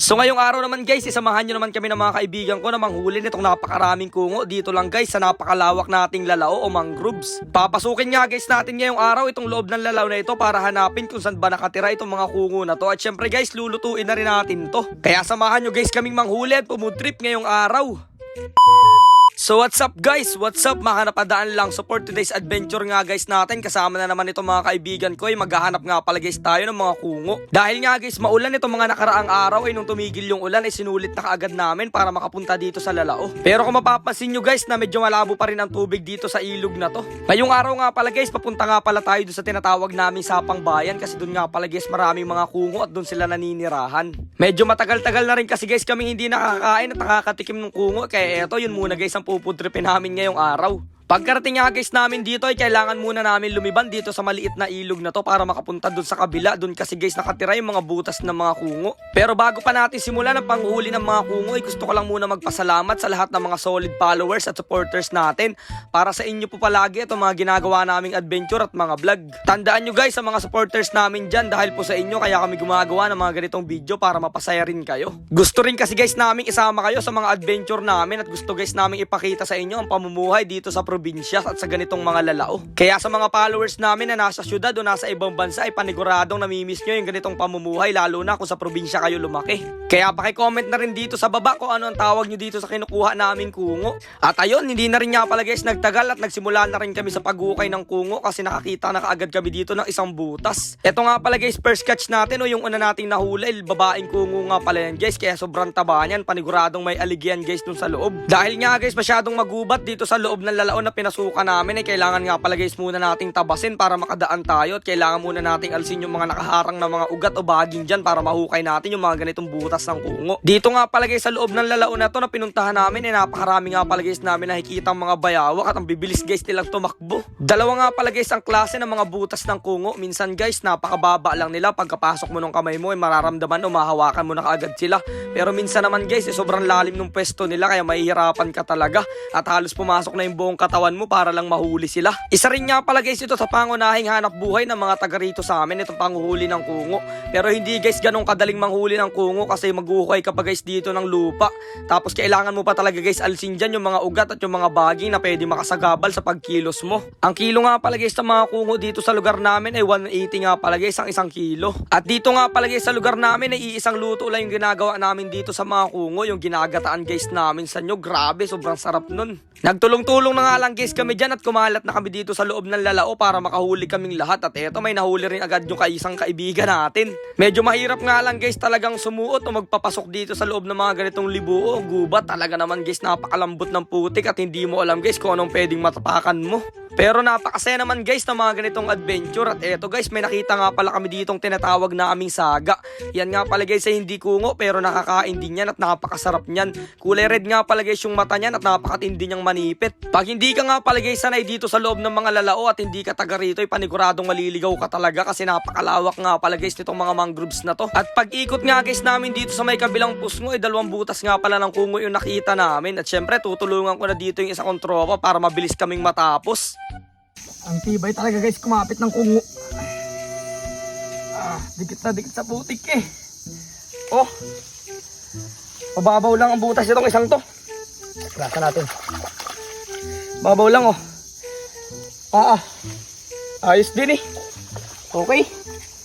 So ngayong araw naman guys, isamahan nyo naman kami ng mga kaibigan ko na manghuli nitong napakaraming kungo dito lang guys sa napakalawak nating lalao o mangroves. Papasukin nga guys natin ngayong araw itong loob ng lalao na ito para hanapin kung saan ba nakatira itong mga kungo na to. At syempre guys, lulutuin na rin natin to. Kaya samahan nyo guys kaming manghuli at pumutrip ngayong araw. So what's up guys? What's up? Makanapadaan lang support today's adventure nga guys natin. Kasama na naman itong mga kaibigan ko ay maghahanap nga pala guys tayo ng mga kungo. Dahil nga guys maulan itong mga nakaraang araw ay nung tumigil yung ulan ay sinulit na kaagad namin para makapunta dito sa Lalao. Pero kung mapapansin nyo guys na medyo malabo pa rin ang tubig dito sa ilog na to. Ngayong araw nga pala guys papunta nga pala tayo doon sa tinatawag namin Sapang Bayan kasi doon nga pala guys maraming mga kungo at doon sila naninirahan. Medyo matagal-tagal na rin kasi guys kami hindi nakakain at nakakatikim ng kungo kaya eto yun muna guys ang pupudripin namin ngayong araw. Pagkarating nga guys namin dito ay kailangan muna namin lumiban dito sa maliit na ilog na to para makapunta dun sa kabila. Dun kasi guys nakatira yung mga butas ng mga kungo. Pero bago pa natin simulan ang panghuli ng mga kungo ay gusto ko lang muna magpasalamat sa lahat ng mga solid followers at supporters natin. Para sa inyo po palagi itong mga ginagawa naming adventure at mga vlog. Tandaan nyo guys sa mga supporters namin dyan dahil po sa inyo kaya kami gumagawa ng mga ganitong video para mapasaya rin kayo. Gusto rin kasi guys namin isama kayo sa mga adventure namin at gusto guys namin ipakita sa inyo ang pamumuhay dito sa probinsya at sa ganitong mga lalao. Kaya sa mga followers namin na nasa syudad o nasa ibang bansa ay paniguradong namimiss nyo yung ganitong pamumuhay lalo na kung sa probinsya kayo lumaki. Kaya pakicomment na rin dito sa baba kung ano ang tawag nyo dito sa kinukuha namin kungo. At ayun, hindi na rin nga pala guys nagtagal at nagsimula na rin kami sa paghukay ng kungo kasi nakakita na kaagad kami dito ng isang butas. Ito nga pala guys, first catch natin o yung una nating nahuli, babaeng kungo nga pala yan guys kaya sobrang taba niyan, paniguradong may aligyan guys dun sa loob. Dahil nga guys masyadong magubat dito sa loob ng lalao na pinasukan namin ay kailangan nga pala guys muna nating tabasin para makadaan tayo at kailangan muna nating alsin yung mga nakaharang na mga ugat o baging dyan para mahukay natin yung mga ganitong butas ng kungo. Dito nga pala guys sa loob ng lalao na to na pinuntahan namin ay napakarami nga pala guys namin nakikita mga bayawak at ang bibilis guys nilang tumakbo. Dalawa nga pala guys ang klase ng mga butas ng kungo. Minsan guys napakababa lang nila pagkapasok mo ng kamay mo ay mararamdaman o mahawakan mo na kaagad sila. Pero minsan naman guys eh, sobrang lalim ng pwesto nila kaya mahihirapan ka talaga at halos pumasok na yung buong katawan mo para lang mahuli sila. Isa rin nga pala guys ito sa pangunahing hanap buhay ng mga taga rito sa amin itong panguhuli ng kungo. Pero hindi guys ganong kadaling manghuli ng kungo kasi maghuhukay ka pa guys dito ng lupa. Tapos kailangan mo pa talaga guys alsin dyan yung mga ugat at yung mga baging na pwede makasagabal sa pagkilos mo. Ang kilo nga pala guys sa mga kungo dito sa lugar namin ay 180 nga pala guys ang isang kilo. At dito nga pala guys sa lugar namin ay iisang luto lang yung ginagawa namin dito sa mga kungo. Yung ginagataan guys namin sa nyo. Grabe sobrang sarap nun. Nagtulong-tulong na nga lang guys kami dyan at kumalat na kami dito sa loob ng lalao para makahuli kaming lahat. At eto may nahuli rin agad yung kaisang kaibigan natin. Medyo mahirap nga lang guys talagang sumuot o magpapasok dito sa loob ng mga ganitong libuo o gubat. Talaga naman guys napakalambot ng putik at hindi mo alam guys kung anong pwedeng matapakan mo. Pero napakasaya naman guys ng mga ganitong adventure at eto guys may nakita nga pala kami ditong tinatawag na aming saga. Yan nga pala guys ay hindi kungo pero nakakain din yan at napakasarap niyan. Kulay red nga pala guys yung mata niyan at napakatindi niyang manipit. Pag hindi ka nga pala guys sanay dito sa loob ng mga lalao at hindi ka taga rito ay paniguradong maliligaw ka talaga kasi napakalawak nga pala guys nitong mga mangroves na to. At pag ikot nga guys namin dito sa may kabilang pusngo ay dalawang butas nga pala ng kungo yung nakita namin. At syempre tutulungan ko na dito yung isa kong tropa para mabilis kaming matapos. Ang tibay talaga guys, kumapit ng kungo. Ah, dikit na dikit sa putik eh. Oh. Pababaw lang ang butas itong isang to. Rasa natin. Babaw lang oh. Ah, ah. Ayos din eh. Okay.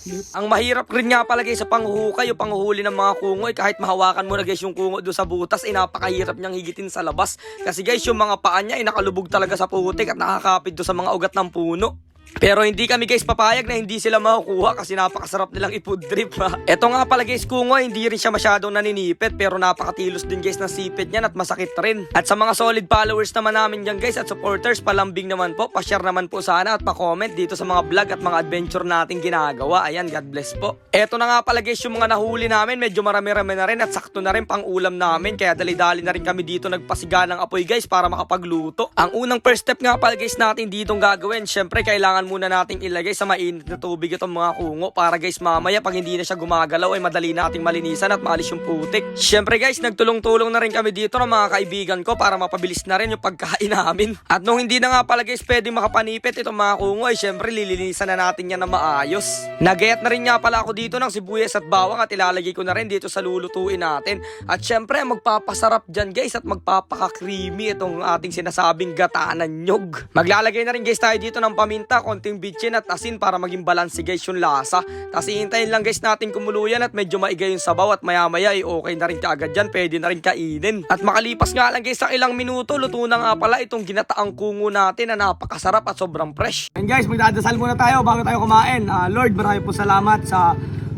Ang mahirap rin nga pala guys sa panghuhukay o panghuhuli ng mga kungo ay kahit mahawakan mo na guys yung kungo doon sa butas ay napakahirap niyang higitin sa labas. Kasi guys yung mga paa niya ay nakalubog talaga sa putik at nakakapit doon sa mga ugat ng puno. Pero hindi kami guys papayag na hindi sila makukuha kasi napakasarap nilang ifood ha. Ito nga pala guys kungo hindi rin siya masyadong naninipit pero napakatilos din guys ng sipit niyan at masakit rin. At sa mga solid followers naman namin dyan guys at supporters palambing naman po, pa-share naman po sana at pa-comment dito sa mga vlog at mga adventure nating ginagawa. Ayan, God bless po. Ito na nga pala guys yung mga nahuli namin medyo marami-rami na rin at sakto na rin pang ulam namin kaya dali-dali na rin kami dito nagpasiga ng apoy guys para makapagluto. Ang unang first step nga pala guys natin ditong gagawin syempre kailangan kailangan muna nating ilagay sa mainit na tubig itong mga kungo para guys mamaya pag hindi na siya gumagalaw ay madali nating malinisan at maalis yung putik. Syempre guys, nagtulong-tulong na rin kami dito ng mga kaibigan ko para mapabilis na rin yung pagkain namin. At nung hindi na nga pala guys pwede makapanipit itong mga kungo ay syempre lilinisan na natin yan na maayos. Nagayat na rin nga pala ako dito ng sibuyas at bawang at ilalagay ko na rin dito sa lulutuin natin. At syempre magpapasarap dyan guys at magpapaka-creamy itong ating sinasabing gata ng nyog. Maglalagay na rin guys tayo dito ng paminta, konting bitchin at asin para maging balanse guys yung lasa. Tapos ihintayin lang guys natin kumuluyan at medyo maigay yung sabaw at maya maya ay okay na rin kaagad dyan. Pwede na rin kainin. At makalipas nga lang guys sa ilang minuto, luto na nga pala itong ginataang kungo natin na napakasarap at sobrang fresh. And guys, magdadasal muna tayo bago tayo kumain. Ah, Lord, marami po salamat sa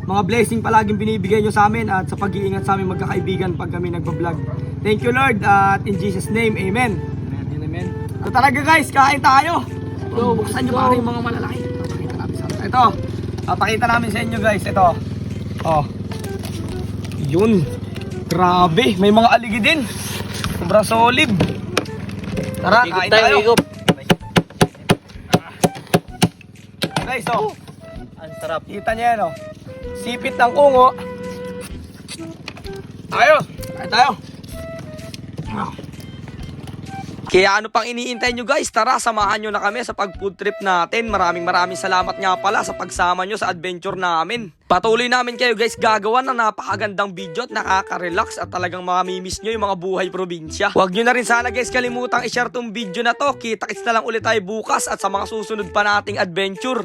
mga blessing palaging binibigay nyo sa amin at sa pag-iingat sa amin magkakaibigan pag kami nagpa-vlog. Thank you Lord at in Jesus name, Amen. Amen, amen. So talaga guys, kain tayo. So, buksan nyo pa yung mga malalaki. Namin sa Ito, papakita namin sa inyo guys. Ito. Oh. Yun. Grabe, may mga aligi din. Sobrang solid. Tara, kain tayo. Guys, oh. Ang sarap. Kita niya yan, oh. Sipit ng kungo. Tayo! Tayo tayo! Kaya ano pang iniintay nyo guys? Tara, samahan nyo na kami sa pag food trip natin. Maraming maraming salamat nga pala sa pagsama nyo sa adventure namin. Patuloy namin kayo guys gagawa ng napakagandang video at nakaka-relax at talagang mamimiss nyo yung mga buhay probinsya. Huwag nyo na rin sana guys kalimutang i-share tong video na to. Kita-kits na lang ulit tayo bukas at sa mga susunod pa nating adventure.